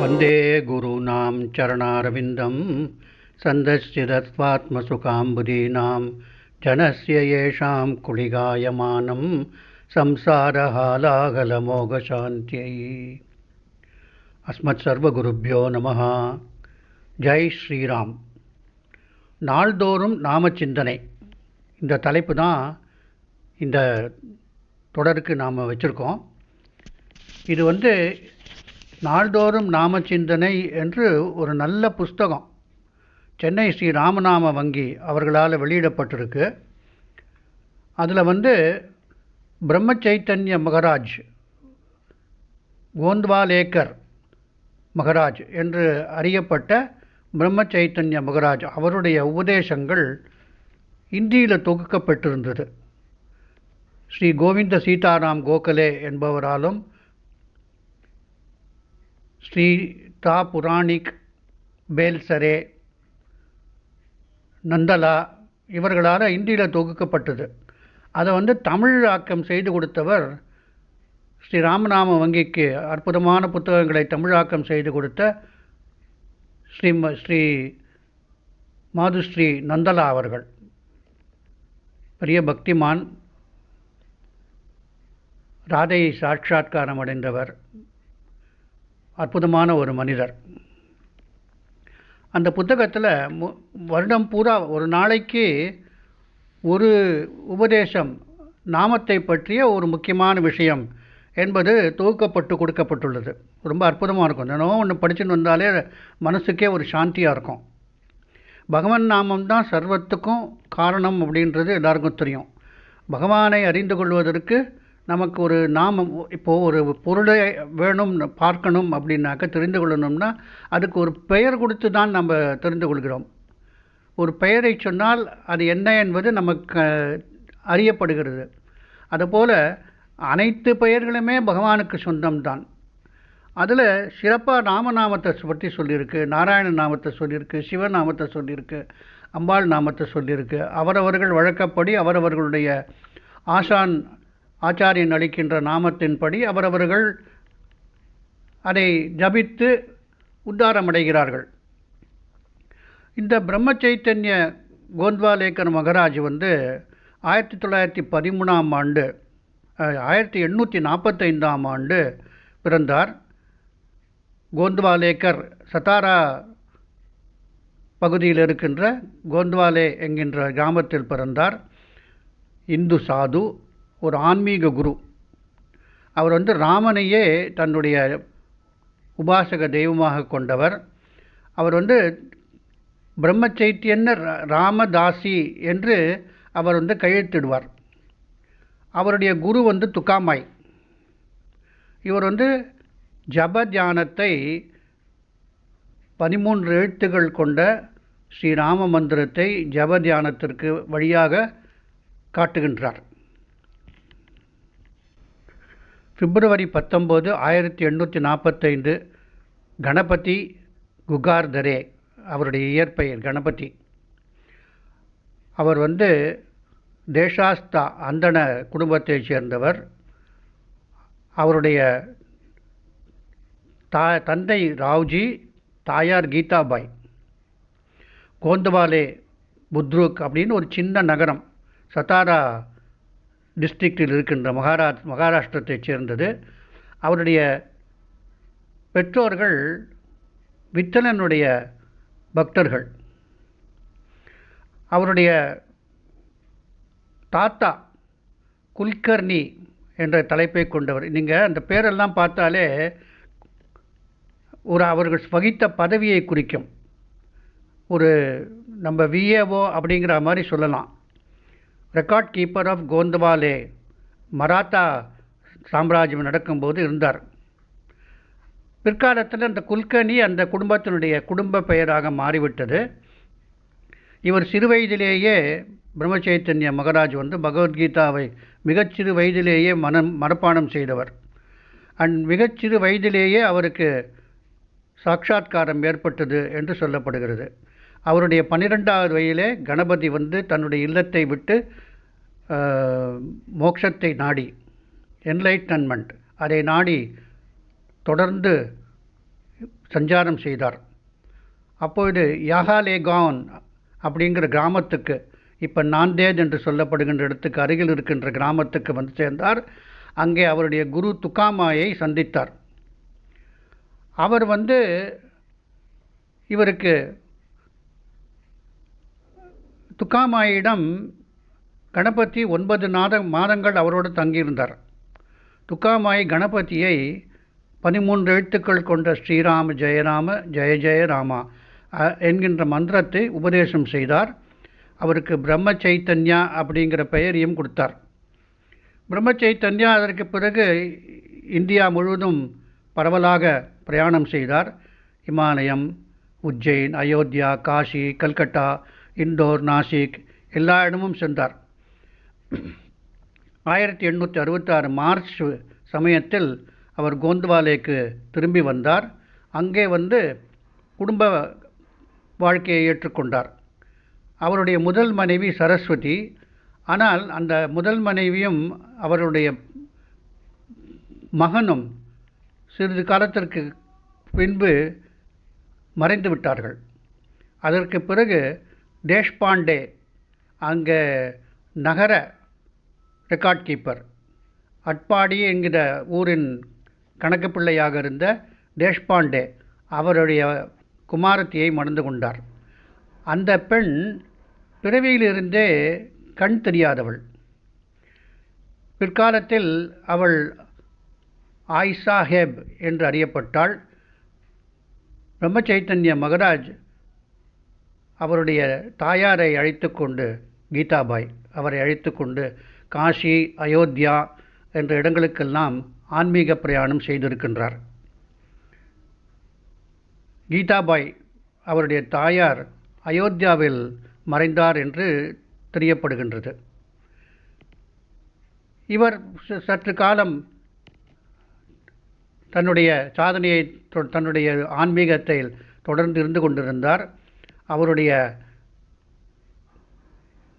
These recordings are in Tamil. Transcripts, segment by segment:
वन्दे गुरूणां चरणारविन्दं सन्दश्चिदत्वात्मसुखाम्बुदीनां जनस्य येषां कुळिगायमानं संसारहालाहलमोघशान्त्यै அஸ்மத்சர்வகுருப்பியோ நம ஜெய் ஸ்ரீராம் நாள்தோறும் நாம சிந்தனை இந்த தலைப்பு தான் இந்த தொடருக்கு நாம் வச்சுருக்கோம் இது வந்து நாள்தோறும் நாம சிந்தனை என்று ஒரு நல்ல புஸ்தகம். சென்னை ஸ்ரீ ராமநாம வங்கி அவர்களால் வெளியிடப்பட்டிருக்கு. அதில் வந்து பிரம்ம சைத்தன்ய மகராஜ் கோந்த்வாலேக்கர் மகராஜ் என்று அறியப்பட்ட பிரம்ம சைத்தன்ய மகராஜ் அவருடைய உபதேசங்கள் இந்தியில் தொகுக்கப்பட்டிருந்தது. ஸ்ரீ கோவிந்த சீதாராம் கோகலே என்பவராலும் ஸ்ரீ தா புராணிக் பேல்சரே நந்தலா இவர்களால் இந்தியில் தொகுக்கப்பட்டது. அதை வந்து தமிழாக்கம் செய்து கொடுத்தவர் ஸ்ரீ ராமநாம வங்கிக்கு அற்புதமான புத்தகங்களை தமிழாக்கம் செய்து கொடுத்த ஸ்ரீ ம ஸ்ரீ மாதுஸ்ரீ நந்தலா அவர்கள். பெரிய பக்திமான் ராதையை சாட்சா்காரம் அடைந்தவர் அற்புதமான ஒரு மனிதர். அந்த புத்தகத்தில் வருடம் பூரா ஒரு நாளைக்கு ஒரு உபதேசம் நாமத்தை பற்றிய ஒரு முக்கியமான விஷயம் என்பது தொகுக்கப்பட்டு கொடுக்கப்பட்டுள்ளது. ரொம்ப அற்புதமாக இருக்கும். தினமும் ஒன்று படிச்சுன்னு வந்தாலே மனசுக்கே ஒரு சாந்தியாக இருக்கும். பகவன் நாமம் தான் சர்வத்துக்கும் காரணம் அப்படின்றது எல்லாருக்கும் தெரியும். பகவானை அறிந்து கொள்வதற்கு நமக்கு ஒரு நாமம் இப்போது ஒரு பொருளை வேணும் பார்க்கணும் அப்படின்னாக்க தெரிந்து கொள்ளணும்னா அதுக்கு ஒரு பெயர் கொடுத்து தான் நம்ம தெரிந்து கொள்கிறோம். ஒரு பெயரை சொன்னால் அது என்ன என்பது நமக்கு அறியப்படுகிறது. அதுபோல் அனைத்து பெயர்களுமே பகவானுக்கு சொந்தம்தான். அதில் சிறப்பாக ராமநாமத்தை பற்றி சொல்லியிருக்கு நாராயண நாமத்தை சொல்லியிருக்கு சிவநாமத்தை சொல்லியிருக்கு அம்பாள் நாமத்தை சொல்லியிருக்கு. அவரவர்கள் வழக்கப்படி அவரவர்களுடைய ஆசான் ஆச்சாரியன் அளிக்கின்ற நாமத்தின்படி அவரவர்கள் அதை ஜபித்து உத்தாரமடைகிறார்கள். இந்த பிரம்ம சைத்தன்ய கோந்த்வாலேக்கர் மகராஜ் வந்து ஆயிரத்தி தொள்ளாயிரத்தி பதிமூணாம் ஆண்டு ஆயிரத்தி எண்ணூற்றி நாற்பத்தைந்தாம் ஆண்டு பிறந்தார். கோந்த்வாலேக்கர் சத்தாரா பகுதியில் இருக்கின்ற கோந்த்வாலே என்கின்ற கிராமத்தில் பிறந்தார். இந்து சாது. ஒரு ஆன்மீக குரு. அவர் வந்து ராமனையே தன்னுடைய உபாசக தெய்வமாக கொண்டவர். அவர் வந்து பிரம்ம சைத்தியன்ன ராமதாசி என்று அவர் வந்து கையெழுத்திடுவார். அவருடைய குரு வந்து துக்காமாய். இவர் வந்து ஜப தியானத்தை பதிமூன்று எழுத்துகள் கொண்ட ஸ்ரீராம மந்திரத்தை ஜப தியானத்திற்கு வழியாக காட்டுகின்றார். பிப்ரவரி பத்தொம்போது ஆயிரத்தி எண்ணூற்றி நாற்பத்தைந்து கணபதி குகார்தரே அவருடைய இயற்பெயர் கணபதி. அவர் வந்து தேசாஸ்தா அந்தன குடும்பத்தைச் சேர்ந்தவர். அவருடைய தா தந்தை ராவ்ஜி தாயார் கீதாபாய் கோந்தவாலே புத்ருக் அப்படின்னு ஒரு சின்ன நகரம் சத்தாரா டிஸ்ட்ரிக்டில் இருக்கின்ற மகாரா மகாராஷ்டிரத்தைச் சேர்ந்தது. அவருடைய பெற்றோர்கள் வித்தலனுடைய பக்தர்கள். அவருடைய தாத்தா குல்கர்னி என்ற தலைப்பை கொண்டவர். நீங்கள் அந்த பேரெல்லாம் பார்த்தாலே ஒரு அவர்கள் வகித்த பதவியை குறிக்கும். ஒரு நம்ம விஏஓ அப்படிங்கிற மாதிரி சொல்லலாம். ரெக்கார்ட் கீப்பர் ஆஃப் கோந்தவாலே மராத்தா சாம்ராஜ்யம் நடக்கும்போது இருந்தார். பிற்காலத்தில் அந்த குல்கனி அந்த குடும்பத்தினுடைய குடும்ப பெயராக மாறிவிட்டது. இவர் சிறு வயதிலேயே பிரம்மச்சைத்தன்ய மகராஜ் வந்து பகவத்கீதாவை மிகச்சிறு வயதிலேயே மனம் மனப்பாடம் செய்தவர். அண்ட் மிகச்சிறு வயதிலேயே அவருக்கு சாட்சாத்காரம் ஏற்பட்டது என்று சொல்லப்படுகிறது. அவருடைய பன்னிரெண்டாவது வயதிலே கணபதி வந்து தன்னுடைய இல்லத்தை விட்டு மோட்சத்தை நாடி என்லைட்டன்மெண்ட் அதை நாடி தொடர்ந்து சஞ்சாரம் செய்தார். அப்பொழுது யாகாலேகான் அப்படிங்கிற கிராமத்துக்கு இப்போ நாந்தேஜ் என்று சொல்லப்படுகின்ற இடத்துக்கு அருகில் இருக்கின்ற கிராமத்துக்கு வந்து சேர்ந்தார். அங்கே அவருடைய குரு துக்காமாயை சந்தித்தார். அவர் வந்து இவருக்கு துக்காமாயிடம் கணபதி ஒன்பது நாத மாதங்கள் அவரோடு தங்கியிருந்தார். துக்காமாய் கணபதியை பதிமூன்று எழுத்துக்கள் கொண்ட ஸ்ரீராம ஜெயராம ஜெய ஜெய ராமா என்கின்ற மந்திரத்தை உபதேசம் செய்தார். அவருக்கு பிரம்ம சைத்தன்யா அப்படிங்கிற பெயரையும் கொடுத்தார். பிரம்ம சைத்தன்யா அதற்கு பிறகு இந்தியா முழுவதும் பரவலாக பிரயாணம் செய்தார். இமாலயம் உஜ்ஜைன் அயோத்தியா காஷி கல்கட்டா இந்தோர் நாசிக் எல்லா இடமும் சென்றார். ஆயிரத்தி எண்ணூற்றி அறுபத்தாறு மார்ச் சமயத்தில் அவர் கோந்துவாலேக்கு திரும்பி வந்தார். அங்கே வந்து குடும்ப வாழ்க்கையை ஏற்றுக்கொண்டார். அவருடைய முதல் மனைவி சரஸ்வதி. ஆனால் அந்த முதல் மனைவியும் அவருடைய மகனும் சிறிது காலத்திற்கு பின்பு மறைந்து விட்டார்கள். அதற்கு பிறகு தேஷ்பாண்டே அங்கே நகர ரெக்கார்ட் கீப்பர் அட்பாடி என்கிற ஊரின் கணக்கு பிள்ளையாக இருந்த தேஷ்பாண்டே அவருடைய குமாரத்தியை மணந்து கொண்டார். அந்த பெண் பிறவியிலிருந்தே கண் தெரியாதவள். பிற்காலத்தில் அவள் ஆயிஷா ஹேப் என்று அறியப்பட்டாள். பிரம்மச்சைத்தன்ய மகராஜ் அவருடைய தாயாரை அழைத்து கொண்டு கீதாபாய் அவரை அழைத்து கொண்டு காஷி அயோத்தியா என்ற இடங்களுக்கெல்லாம் ஆன்மீக பிரயாணம் செய்திருக்கின்றார். கீதாபாய் அவருடைய தாயார் அயோத்தியாவில் மறைந்தார் என்று தெரியப்படுகின்றது. இவர் ச- சற்று காலம் தன்னுடைய சாதனையை தொ- தன்னுடைய ஆன்மீகத்தை தொடர்ந்து இருந்து கொண்டிருந்தார். அவருடைய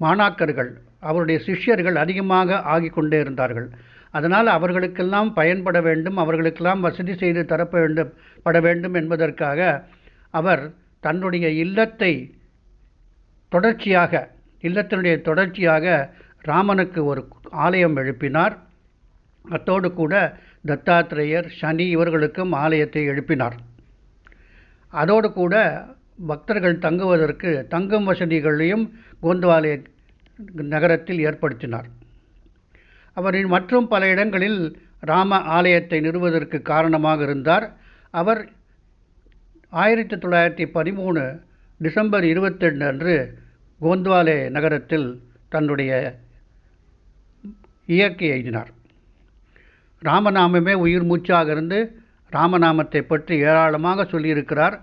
மாணாக்கர்கள் அவருடைய சிஷ்யர்கள் அதிகமாக ஆகி கொண்டே இருந்தார்கள். அதனால் அவர்களுக்கெல்லாம் பயன்பட வேண்டும் அவர்களுக்கெல்லாம் வசதி செய்து தரப்ப வேண்டும் பட வேண்டும் என்பதற்காக அவர் தன்னுடைய இல்லத்தை தொடர்ச்சியாக இல்லத்தினுடைய தொடர்ச்சியாக ராமனுக்கு ஒரு ஆலயம் எழுப்பினார். அத்தோடு கூட தத்தாத்திரேயர் சனி இவர்களுக்கும் ஆலயத்தை எழுப்பினார். அதோடு கூட பக்தர்கள் தங்குவதற்கு தங்கும் வசதிகளையும் கோந்தவாலய நகரத்தில் ஏற்படுத்தினார். அவரின் மற்றும் பல இடங்களில் ராம ஆலயத்தை நிறுவுவதற்கு காரணமாக இருந்தார். அவர் ஆயிரத்தி தொள்ளாயிரத்தி பதிமூணு டிசம்பர் இருபத்தெண்டு அன்று கோந்த்வாலே நகரத்தில் தன்னுடைய இயற்கை எழுதினார் ராமநாமமே உயிர் மூச்சாக இருந்து ராமநாமத்தை பற்றி ஏராளமாக சொல்லியிருக்கிறார்.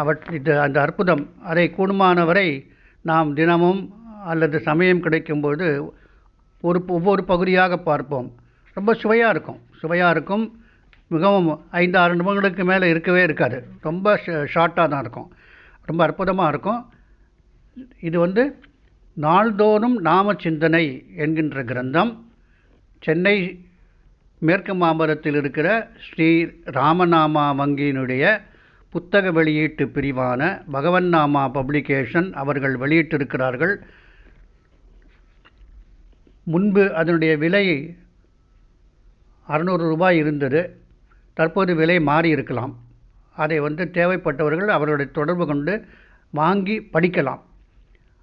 அவற் இது அந்த அற்புதம் அதை கூடுமானவரை நாம் தினமும் அல்லது சமயம் கிடைக்கும்போது ஒரு ஒவ்வொரு பகுதியாக பார்ப்போம். ரொம்ப சுவையாக இருக்கும். சுவையாக இருக்கும். மிகவும் ஐந்து ஆறு நிமிடங்களுக்கு மேலே இருக்கவே இருக்காது. ரொம்ப ஷார்ட்டாக தான் இருக்கும். ரொம்ப அற்புதமாக இருக்கும். இது வந்து நாள்தோறும் நாம சிந்தனை என்கின்ற கிரந்தம். சென்னை மேற்கு மாம்பலத்தில் இருக்கிற ஸ்ரீ ராமநாமா வங்கியினுடைய புத்தக வெளியீட்டு பிரிவான பகவன் நாமா பப்ளிகேஷன் அவர்கள் வெளியிட்டிருக்கிறார்கள். முன்பு அதனுடைய விலை அறநூறு ரூபாய் இருந்தது. தற்போது விலை மாறி இருக்கலாம். அதை வந்து தேவைப்பட்டவர்கள் அவர்களுடைய தொடர்பு கொண்டு வாங்கி படிக்கலாம்.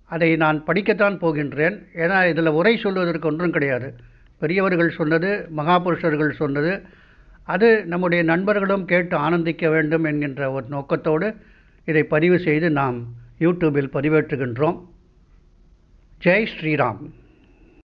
அதை நான் படிக்கத்தான் போகின்றேன். ஏன்னா இதில் உரை சொல்வதற்கு ஒன்றும் கிடையாது. பெரியவர்கள் சொன்னது மகாபுருஷர்கள் சொன்னது அது நம்முடைய நண்பர்களும் கேட்டு ஆனந்திக்க வேண்டும் என்கின்ற ஒரு நோக்கத்தோடு இதை பதிவு செய்து நாம் யூடியூபில் பதிவேற்றுகின்றோம். ஜெய் ஸ்ரீராம்.